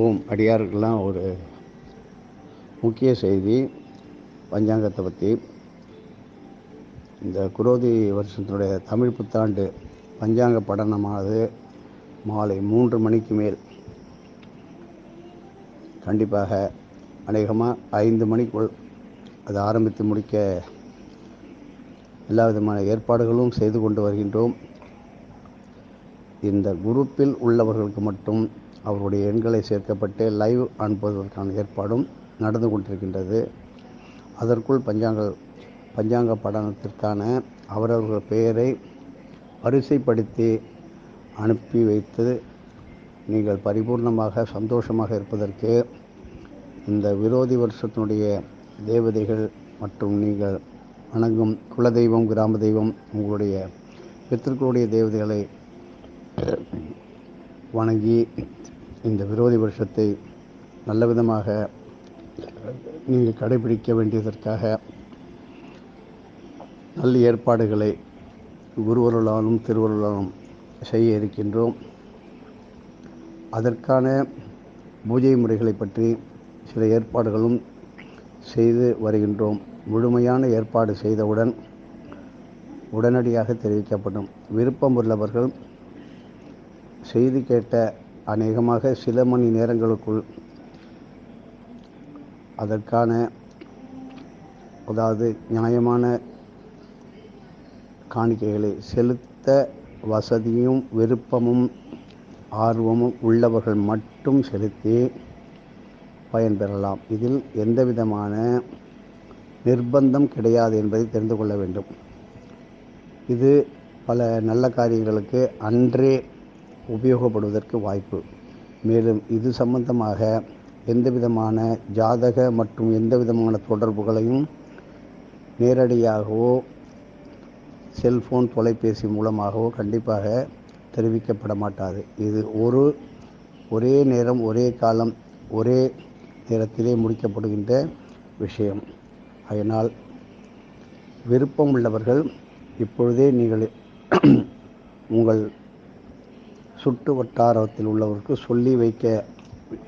ஓம் அடியாருக்கெல்லாம் ஒரு முக்கிய செய்தி பஞ்சாங்கத்தை பற்றி இந்த குரோதி வருஷத்தினுடைய தமிழ் புத்தாண்டு பஞ்சாங்க படனமானது மாலை மூன்று மணிக்கு மேல். கண்டிப்பாக அநேகமாக ஐந்து மணிக்குள் அதை ஆரம்பித்து முடிக்க எல்லா விதமான ஏற்பாடுகளும் செய்து கொண்டு வருகின்றோம். இந்த குரூப்பில் உள்ளவர்களுக்கு மட்டும் அவருடைய எண்களை சேர்க்கப்பட்டு லைவ் அனுப்புவதற்கான ஏற்பாடும் நடந்து கொண்டிருக்கின்றது. அதற்குள் பஞ்சாங்க பஞ்சாங்க படனத்திற்கான அவரவர்கள் பெயரை வரிசைப்படுத்தி அனுப்பி வைத்து நீங்கள் பரிபூர்ணமாக சந்தோஷமாக இருப்பதற்கு இந்த விரோதி வருஷத்தினுடைய தேவதைகள் மற்றும் நீங்கள் வணங்கும் குலதெய்வம் கிராம தெய்வம் உங்களுடைய பித்திருக்களுடைய தேவதைகளை வணங்கி இந்த விரோதி வருஷத்தை நல்ல விதமாக நீங்கள் கடைபிடிக்க வேண்டியதற்காக நல்ல ஏற்பாடுகளை குருவருளாலும் திருவருளாலும் செய்ய இருக்கின்றோம். அதற்கான பூஜை முறைகளை பற்றி சில ஏற்பாடுகளும் செய்து வருகின்றோம். முழுமையான ஏற்பாடு செய்தவுடன் உடனடியாக தெரிவிக்கப்படும். விருப்பம் உள்ளவர்கள் செய்தி கேட்ட அநேகமாக சில மணி நேரங்களுக்குள் அதற்கான அதாவது நியாயமான காணிக்கைகளை செலுத்த வசதியும் விருப்பமும் ஆர்வமும் உள்ளவர்கள் மட்டும் செலுத்தி பயன்பெறலாம். இதில் எந்த விதமான நிர்பந்தம் கிடையாது என்பதை தெரிந்து கொள்ள வேண்டும். இது பல நல்ல காரியங்களுக்கு அன்றே உபயோகப்படுவதற்கு வாய்ப்பு. மேலும் இது சம்பந்தமாக எந்த விதமான ஜாதக மற்றும் எந்த விதமான தொடர்புகளையும் நேரடியாகவோ செல்போன் தொலைபேசி மூலமாகவோ கண்டிப்பாக தெரிவிக்கப்பட மாட்டாது. இது ஒரு ஒரே நேரம் ஒரே காலம் ஒரே நேரத்திலே முடிக்கப்படுகின்ற விஷயம். அதனால் விருப்பம் உள்ளவர்கள் இப்பொழுதே நீங்கள் உங்கள் சுற்று வட்டாரத்தில் உள்ளவருக்கு சொல்லி வைக்க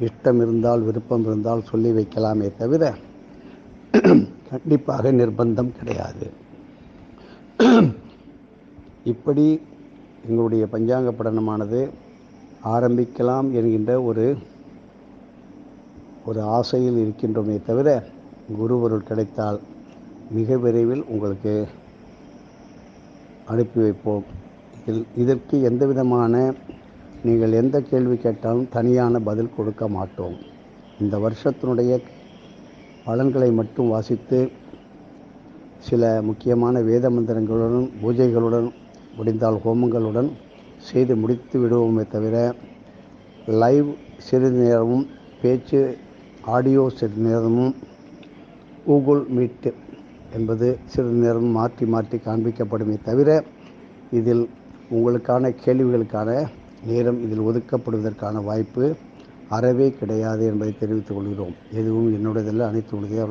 இஷ்டம் இருந்தால் விருப்பம் இருந்தால் சொல்லி வைக்கலாமே தவிர கண்டிப்பாக நிர்பந்தம் கிடையாது. இப்படி எங்களுடைய பஞ்சாங்க படனமானது ஆரம்பிக்கலாம் என்கின்ற ஒரு ஒரு ஆசையில் இருக்கின்றோமே தவிர குருவருள் கிடைத்தால் மிக விரைவில் உங்களுக்கு அனுப்பி வைப்போம். இதில் இதற்கு எந்த விதமான நீங்கள் எந்த கேள்வி கேட்டாலும் தனியான பதில் கொடுக்க மாட்டோம். இந்த வருஷத்தினுடைய பலன்களை மட்டும் வாசித்து சில முக்கியமான வேத மந்திரங்களுடன் பூஜைகளுடன் முடிந்தால் ஹோமங்களுடன் செய்து முடித்து விடுவோமே தவிர லைவ் சிறிது நேரமும் பேச்சு ஆடியோ சிறிது நேரமும் கூகுள் மீட் என்பது சிறிது நேரம் மாற்றி மாற்றி காண்பிக்கப்படுமே தவிர இதில் உங்களுக்கான கேள்விகளுக்கான நேரம் இதில் ஒதுக்கப்படுவதற்கான வாய்ப்பு அறவே கிடையாது என்பதை தெரிவித்துக் கொள்கிறோம். எதுவும் என்னுடையதில் அனைத்து உடைய